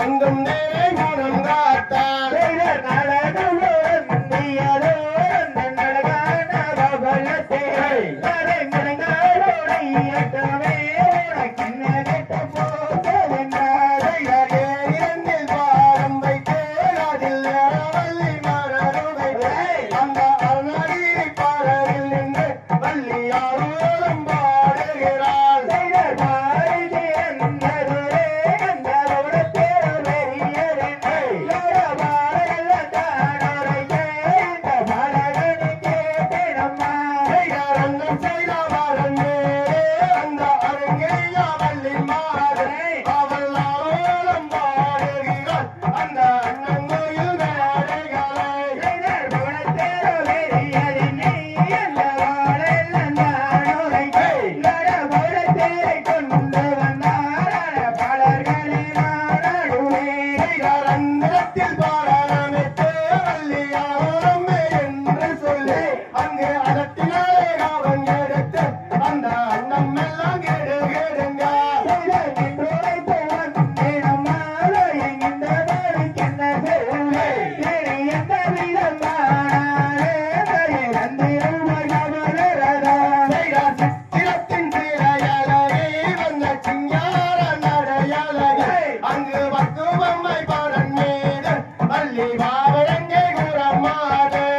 வங்கும் நேரை மூலம் காத்தார். அங்கு பக்குவம்மை பரன் மேதன் பள்ளி பாவரங்கே குரமாதன்